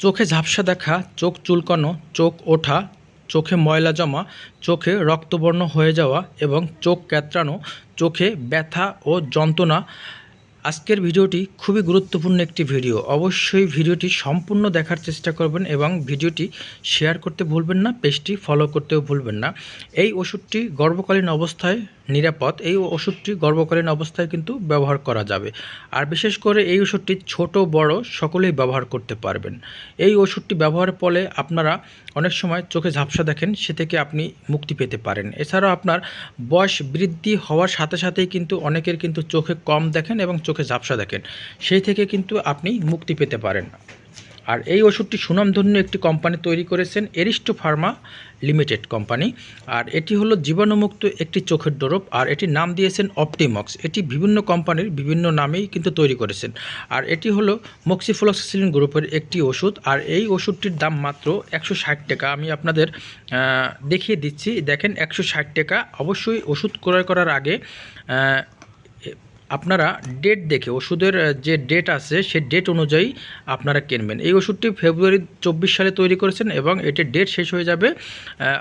চোখে ঝাপসা দেখা, চোখ চুলকানো, চোখ ওঠা, চোখে ময়লা জমা, চোখে রক্তবর্ণ হয়ে যাওয়া এবং চোখ ক্যাতরানো, চোখে ব্যথা ও যন্ত্রণা। আজকের ভিডিওটি খুবই গুরুত্বপূর্ণ একটি ভিডিও। অবশ্যই ভিডিওটি সম্পূর্ণ দেখার চেষ্টা করবেন এবং ভিডিওটি শেয়ার করতে ভুলবেন না, পেজটি ফলো করতেও ভুলবেন না। এই ওষুধটি গর্ভকালীন অবস্থায় নিরাপদ, এই ওষুধটি গর্ভকালীন অবস্থায় কিন্তু ব্যবহার করা যাবে। আর বিশেষ করে এই ওষুধটি ছোট, বড়, সকলেই ব্যবহার করতে পারবেন। এই ওষুধটি ব্যবহারের ফলে আপনারা অনেক সময় চোখে ঝাপসা দেখেন, সে থেকে আপনি মুক্তি পেতে পারেন। এছাড়াও আপনার বয়স বৃদ্ধি হওয়ার সাথে সাথেই কিন্তু অনেকের কিন্তু চোখে কম দেখেন এবং চোখে ঝাপসা দেখেন। সেই থেকে কিন্তু আপনি মুক্তি পেতে পারেন। আর এই ওষুধটি সুনামধন্য একটি কোম্পানি তৈরি করেছেন এরিস্টো ফার্মা লিমিটেড কোম্পানি। আর এটি হলো জীবাণুমুক্ত একটি চোখের ডোরপ আর এটির নাম দিয়েছেন অপটিমক্স। এটি বিভিন্ন কোম্পানির বিভিন্ন নামেই কিন্তু তৈরি করেছেন। আর এটি হলো মক্সিফ্লোক্সিলিন গ্রুপের একটি ওষুধ, আর এই ওষুধটির দাম মাত্র একশো ষাট টাকা। আমি আপনাদের দেখিয়ে দিচ্ছি। দেখেন, একশো ষাট টাকা। অবশ্যই ওষুধ ক্রয় করার আগে আপনারা ডেট দেখে, ওষুধের যে ডেট আছে সে ডেট অনুযায়ী আপনারা কিনবেন। এই ওষুধটি ফেব্রুয়ারি চব্বিশ সালে তৈরি করেছেন এবং এটির ডেট শেষ হয়ে যাবে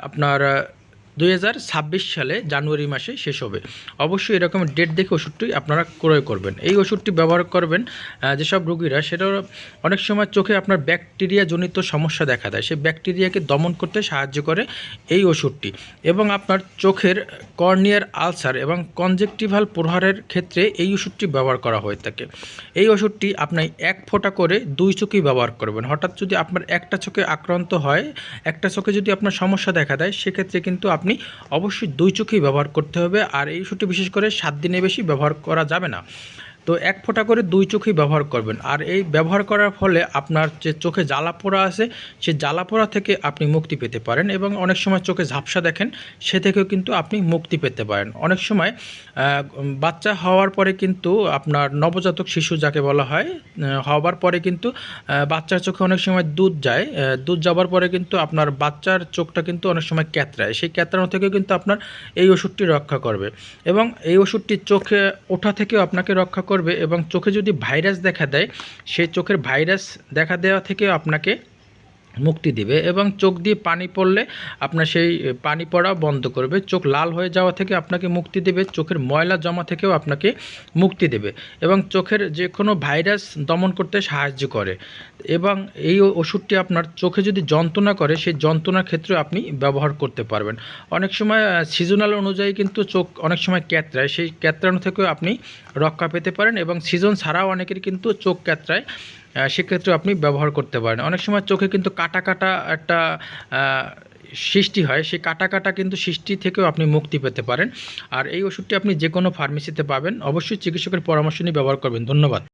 আপনার দুই হাজার ছাব্বিশ সালে জানুয়ারি মাসে শেষ হবে। অবশ্যই এরকম ডেট দেখে ওষুধটি আপনারা ক্রয় করবেন। এই ওষুধটি ব্যবহার করবেন যেসব রোগীরা সেটা অনেক সময় চোখে আপনার ব্যাকটেরিয়া জনিত সমস্যা দেখা দেয়। সেই ব্যাকটেরিয়াকে দমন করতে সাহায্য করে এই ওষুধটি। এবং আপনার চোখের কর্নিয়ার আলসার এবং কনজেকটিভাল প্রহারের ক্ষেত্রে এই ওষুধটি ব্যবহার করা হয়ে থাকে। এই ওষুধটি আপনি এক ফোঁটা করে দুই চোখেই ব্যবহার করবেন। হঠাৎ যদি আপনার একটা চোখে আক্রান্ত হয়, একটা চোখে যদি আপনার সমস্যা দেখা দেয়, সেক্ষেত্রে কিন্তু আপনি অবশ্যই দুই চোখেই ব্যবহার করতে হবে। আর এই ওষুধটি বিশেষ করে সাত দিনের বেশি ব্যবহার করা যাবে না। তো এক ফোঁটা করে দুই চোখেই ব্যবহার করবেন। আর এই ব্যবহার করার ফলে আপনার যে চোখে জ্বালা পোড়া আছে সেই জ্বালা পোড়া থেকে আপনি মুক্তি পেতে পারেন এবং অনেক সময় চোখে ঝাপসা দেখেন, সে থেকেও কিন্তু আপনি মুক্তি পেতে পারেন। অনেক সময় বাচ্চা হওয়ার পরে কিন্তু আপনার নবজাতক শিশু যাকে বলা হয় হওয়ার পরে কিন্তু বাচ্চার চোখে অনেক সময় দুধ যায় দুধ যাওয়ার পরে কিন্তু আপনার বাচ্চার চোখটা কিন্তু অনেক সময় ক্যাতরায়। সেই ক্যাতরানো থেকেও কিন্তু আপনার এই ওষুধটি রক্ষা করবে। এবং এই ওষুধটি চোখে, ওঠা থেকেও আপনাকে রক্ষা করবে। এবং চোখে যদি ভাইরাস দেখা দেয় সেই চোখের ভাইরাস দেখা দেওয়া থেকে আপনাকে মুক্তি দিবে এবং চোখ দিয়ে পানি পড়লে আপনার সেই পানি পড়া বন্ধ করবে। চোখ লাল হয়ে যাওয়া থেকে আপনাকে মুক্তি দেবে, চোখের ময়লা জমা থেকেও আপনাকে মুক্তি দেবে এবং চোখের যে কোনো ভাইরাস দমন করতে সাহায্য করে। এবং এই ওষুধটি আপনার চোখে যদি যন্ত্রণা করে, সেই যন্ত্রণার ক্ষেত্রে আপনি ব্যবহার করতে পারবেন। অনেক সময় সিজনাল অনুযায়ী কিন্তু চোখ অনেক সময় ক্যাতরায়, সেই ক্যাতরানো থেকেও আপনি রক্ষা পেতে পারেন এবং সিজন ছাড়াও অনেকের কিন্তু চোখ ক্যাতরায় সেক্ষেত্রে আপনি ব্যবহার করতে পারেন। অনেক সময় চোখে কিন্তু কাটা কাটা একটা সৃষ্টি হয়। সেই কাটা কাটা কিন্তু সৃষ্টি থেকেও আপনি মুক্তি পেতে পারেন। আর এই ওষুধটি আপনি যে কোনো ফার্মেসিতে পাবেন। অবশ্যই চিকিৎসকের পরামর্শ নিয়ে ব্যবহার করবেন। ধন্যবাদ।